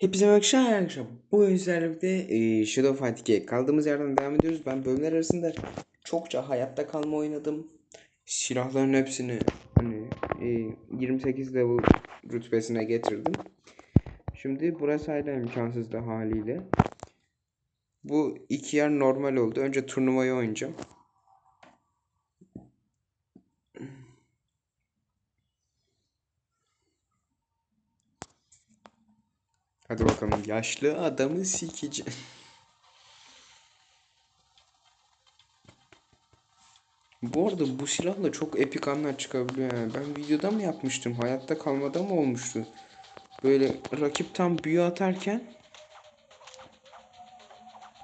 Hepinize merhaba arkadaşlar. Bu özellikle e, Shadow Fight 2'ye kaldığımız yerden devam ediyoruz. Ben bölümler arasında çokça hayatta kalma oynadım. Silahların hepsini hani e, 28 level rütbesine getirdim. Şimdi burası hala imkansızdı haliyle. Bu iki yer normal oldu. Önce turnuvayı oynayacağım. Hadi bakalım yaşlı adamı sikeceğim. Bu arada bu silahla çok epik anlar çıkabiliyor yani. Ben videoda mı yapmıştım? Hayatta kalmada mı olmuştu? Böyle rakip tam büyü atarken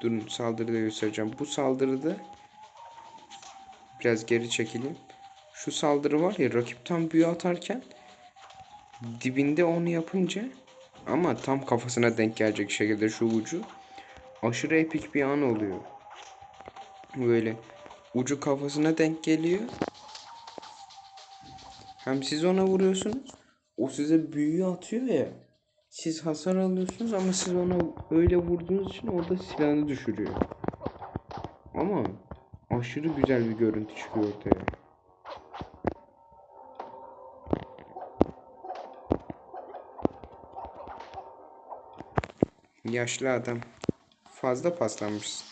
Durun saldırıda göstereceğim. Bu saldırıda biraz geri çekileyim. Şu saldırı var ya rakip tam büyü atarken dibinde onu yapınca ama tam kafasına denk gelecek şekilde şu ucu aşırı epik bir an oluyor. Böyle ucu kafasına denk geliyor. Hem siz ona vuruyorsunuz. O size büyü atıyor ya. Siz hasar alıyorsunuz ama siz ona öyle vurduğunuz için orada silahını düşürüyor. Ama aşırı güzel bir görüntü çıkıyor ortaya. Yaşlı adam. Fazla paslanmışsın.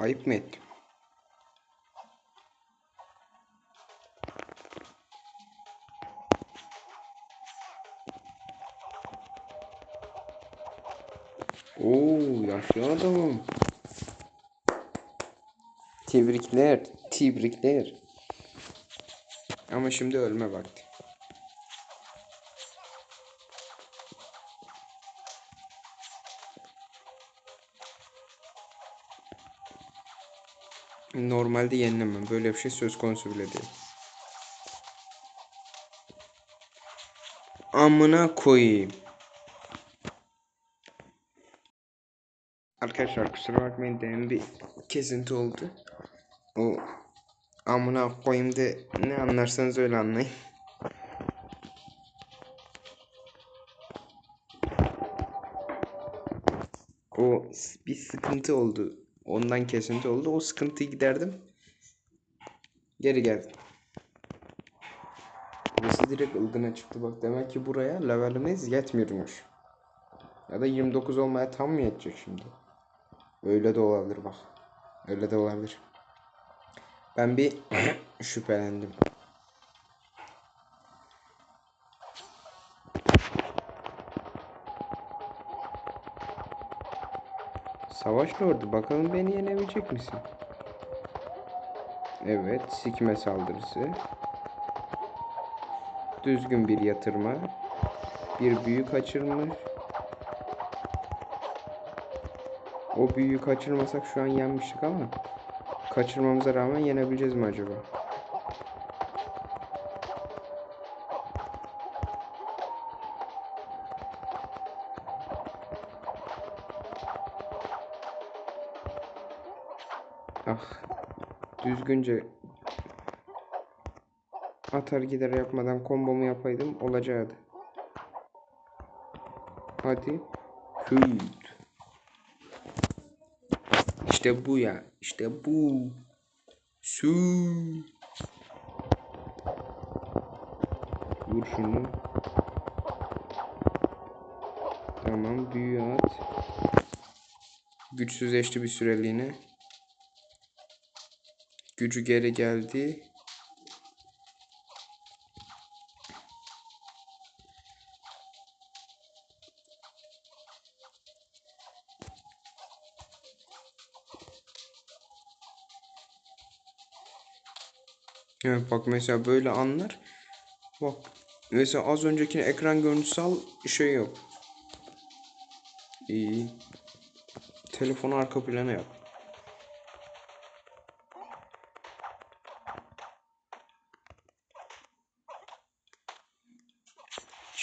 Ayıp mı ettim? Oo yaşlı adamım. Tebrikler, tebrikler. Ama şimdi ölme vakti. Normalde yenilemem. Böyle bir şey söz konusu bile değil. Amına koyayım. Arkadaşlar kusura bakmayın demin bir kesinti oldu. O amına koyayım de ne anlarsanız öyle anlayın. O bir sıkıntı oldu. Ondan kesinti oldu. O sıkıntıyı giderdim. Geri geldim. Burası direkt ılgına çıktı bak. Demek ki buraya levelimiz yetmiyormuş. Ya da 29 olmaya tam mı yetecek şimdi? Öyle de olabilir bak. Öyle de olabilir. Ben bir şüphelendim. Savaş Lordu bakalım beni yenebilecek misin? Evet, sikme saldırısı. Düzgün bir yatırma. Bir büyü kaçırmış. O büyüyü kaçırmasak şu an yenmiştik ama kaçırmamıza rağmen yenebileceğiz mi acaba? Ah. Düzgünce atar gider yapmadan kombomu yapaydım olacaktı. Hadi. Hıt. İşte bu ya. İşte bu. Su. Vur şunu. Tamam büyü at. Güçsüzleşti bir süreliğine. Gücü geri geldi. Evet bak mesela böyle anlar. Bak mesela az önceki ekran görüntüsü al şey yok. İyi. Telefonu arka plana yap.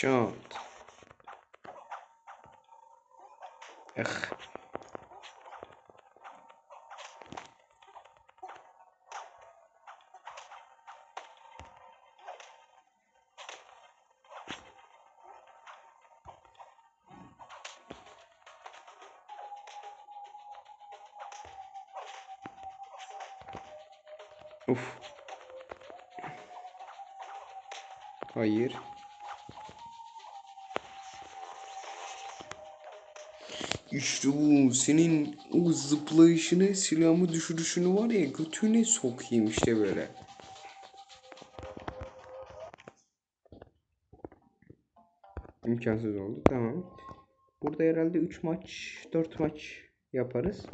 Shot. Ech. Ouf. Hayır. İşte bu senin o zıplayışını silahımı düşürüşünü var ya götüne sokayım işte böyle. İmkansız oldu tamam. Burada herhalde 3 maç 4 maç yaparız.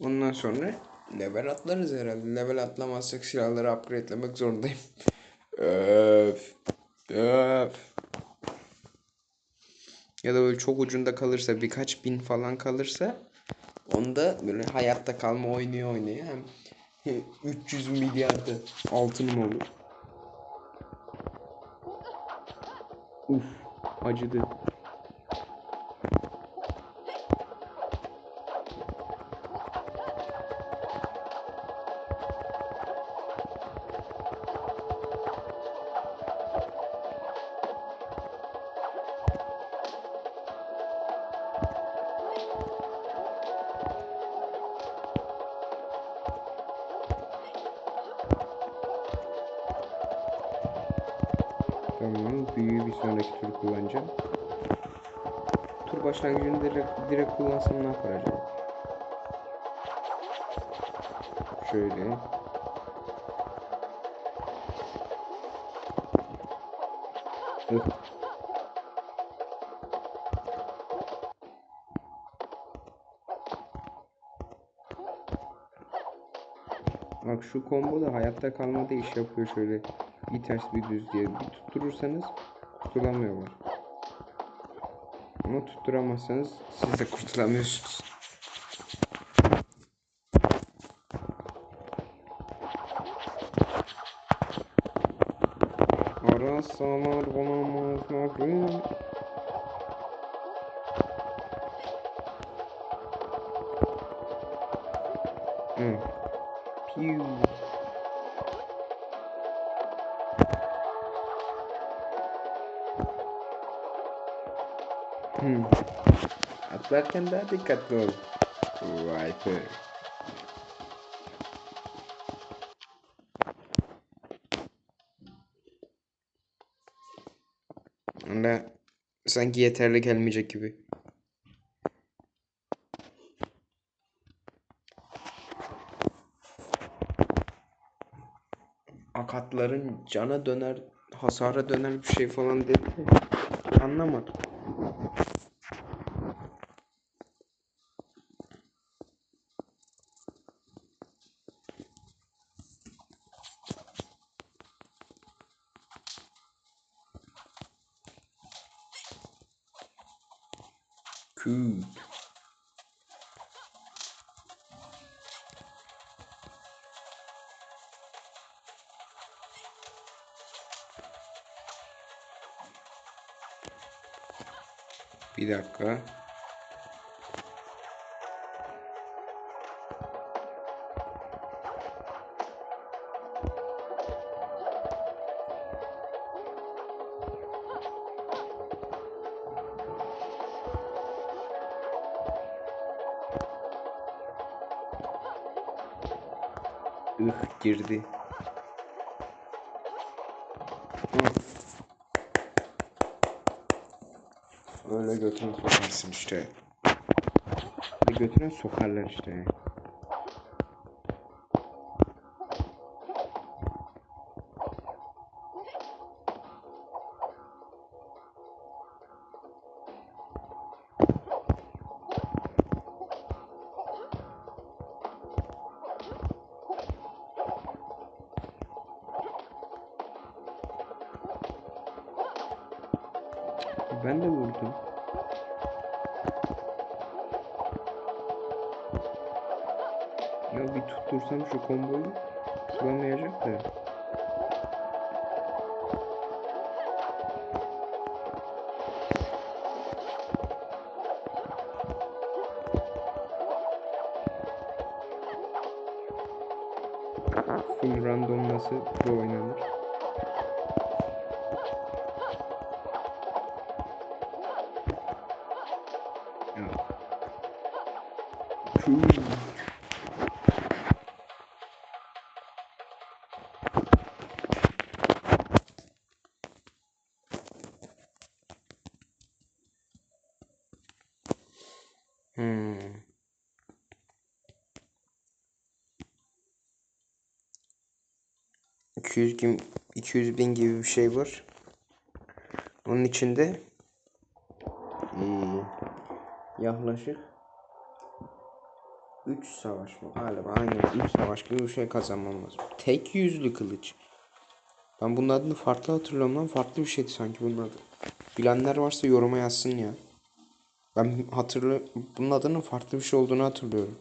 Ondan sonra level atlarız herhalde. Level atlamazsak silahları upgrade'lemek zorundayım. öf. Öf. Ya da böyle çok ucunda kalırsa birkaç bin falan kalırsa onda böyle hayatta kalma oynuyor oynaya hem 300 milyarda altınım olur. Uf acıdı. Şöyle. Bak şu combo da hayatta kalmada iş yapıyor şöyle. Bir ters bir düz diye. Bir tutturursanız kurtulamıyorlar. Ama tutturamazsanız siz de kurtulamıyorsunuz. Nasıl amar bulamaz makul. Hmm. Pew. Hmm. Atlarken daha dikkatli ol. Viper. Sanki yeterli gelmeyecek gibi. Akatların cana döner, hasara döner bir şey falan dedi. de Anlamadım. Bir dakika. Ih girdi. Öyle götüne sokarsın işte. Bir götüne sokarlar işte. Ya bir tuttursam şu komboyu tutamayacak da. ...200 bin, 200 bin gibi bir şey var. Onun içinde... eee, yaklaşık 3 savaş mı? Galiba aynen 3 savaş gibi bir şey kazanmam lazım. Tek yüzlü kılıç. Ben bunun adını farklı hatırlıyorum lan. Farklı bir şeydi sanki bunun adı. Bilenler varsa yoruma yazsın ya. Ben hatırlı bunun adının farklı bir şey olduğunu hatırlıyorum.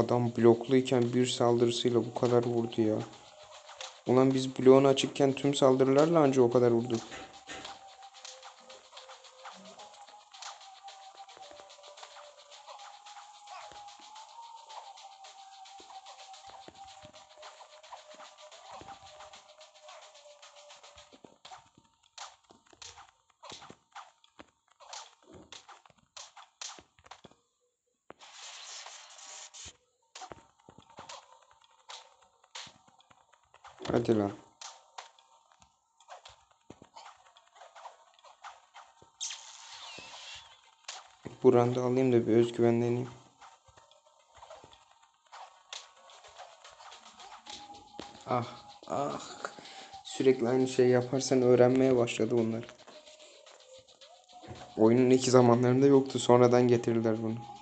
Adam blokluyken bir saldırısıyla bu kadar vurdu ya. Ulan biz bloğun açıkken tüm saldırılarla anca o kadar vurduk. Hadi lan. Buranda alayım da bir özgüvenleneyim. Ah ah. Sürekli aynı şey yaparsan öğrenmeye başladı bunlar. Oyunun ilk zamanlarında yoktu. Sonradan getirdiler bunu.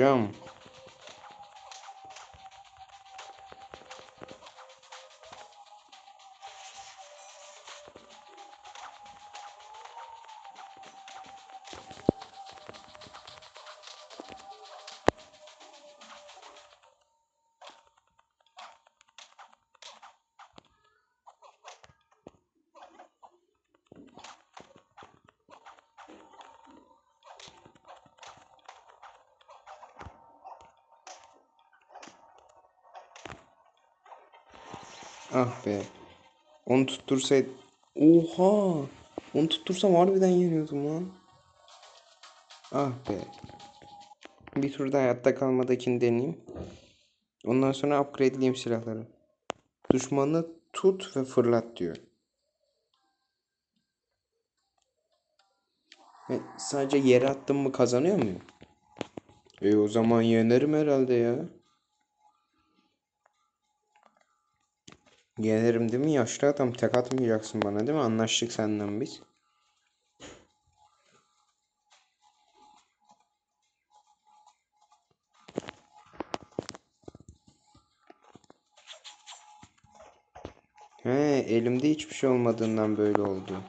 Ama ah be. Onu tuttursaydı. Oha. Onu tuttursam harbiden yeniyordum lan. Ah be. Bir turda hayatta kalmadakini deneyeyim. Ondan sonra upgradeleyeyim silahları. Düşmanı tut ve fırlat diyor. Ve sadece yere attım mı kazanıyor muyum? E o zaman yenerim herhalde ya. Yenerim değil mi yaşlı adam? Tek atmayacaksın bana değil mi? Anlaştık senden biz. He, elimde hiçbir şey olmadığından böyle oldu.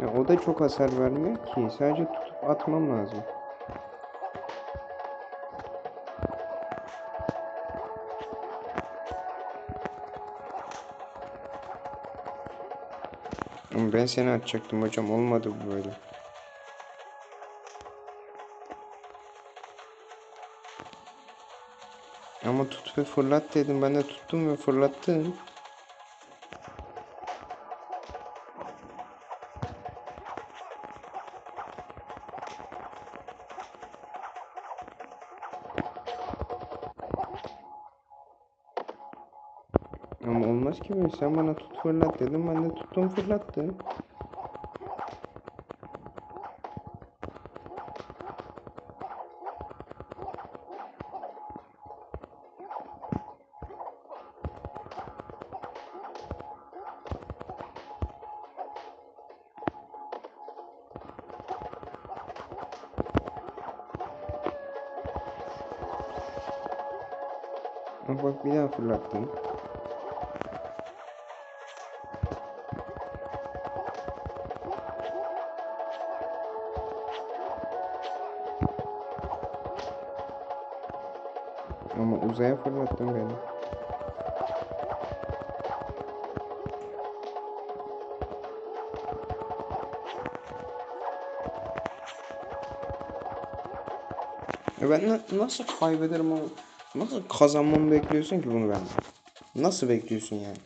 Ya o da çok hasar vermiyor ki. Sadece tutup atmam lazım. Ama ben seni atacaktım hocam. Olmadı bu böyle. Ama tut ve fırlat dedim. Ben de tuttum ve fırlattım. Sen bana tut fırlat dedin. Ben de tuttum fırlattım. Ama uzaya fırlattım beni. Ya ben na- nasıl kaybederim o Nasıl kazanmamı bekliyorsun ki bunu benden? Nasıl bekliyorsun yani?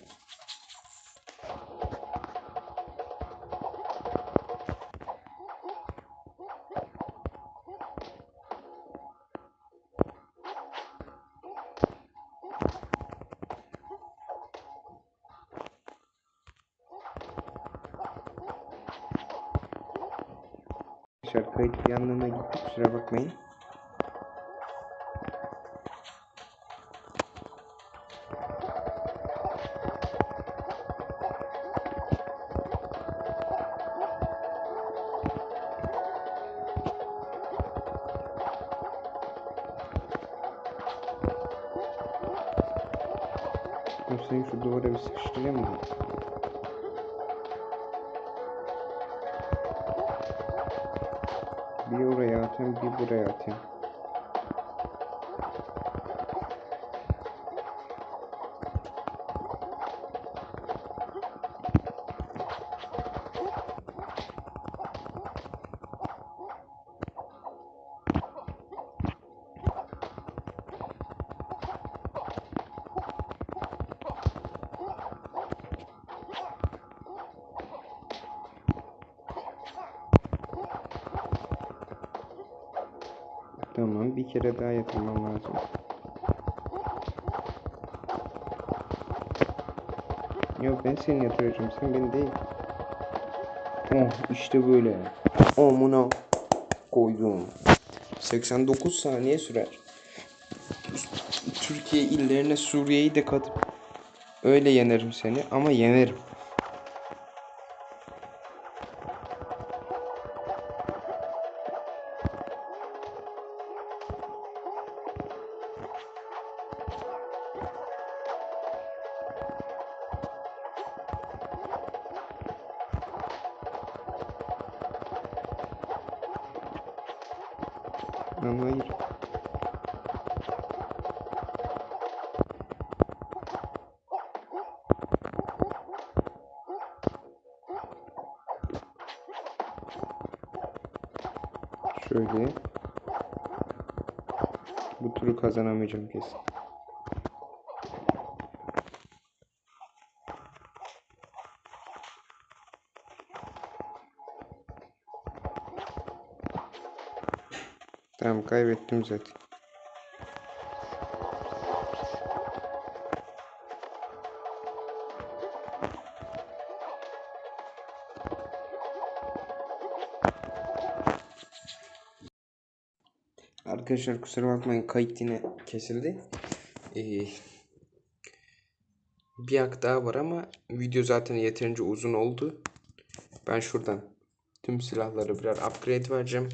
Arkadaşlar kayıt yanlığına gitti kusura bakmayın. Bir oraya atayım, bir buraya atayım. Kere daha yatırmam lazım. Yok ben seni yatıracağım, sen beni değil. Oh, işte böyle. Amına koydum. 89 saniye sürer. Türkiye illerine Suriye'yi de katıp öyle yenerim seni ama yenerim. Ama hayır. Şöyle. Bu turu kazanamayacağım kesin. Tamam kaybettim zaten. Arkadaşlar kusura bakmayın kayıt yine kesildi. Ee, bir hak daha var ama video zaten yeterince uzun oldu. Ben şuradan tüm silahları birer upgrade vereceğim.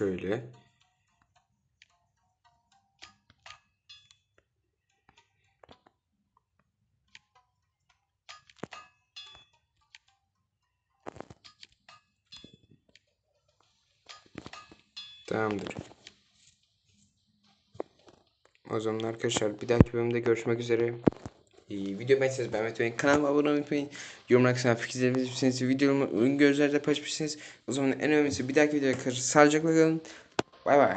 Şöyle. Tamamdır. O zaman arkadaşlar bir dahaki bölümde görüşmek üzere. Ee, video beğendiyseniz beğenmeyi unutmayın. Kanalıma abone olmayı unutmayın. Yorumlar kısmına fikirlerinizi belirtirseniz videomu ön gözlerde paylaşmışsınız. O zaman en önemlisi bir dahaki videoda karşı sağlıcakla kalın. Bay bay.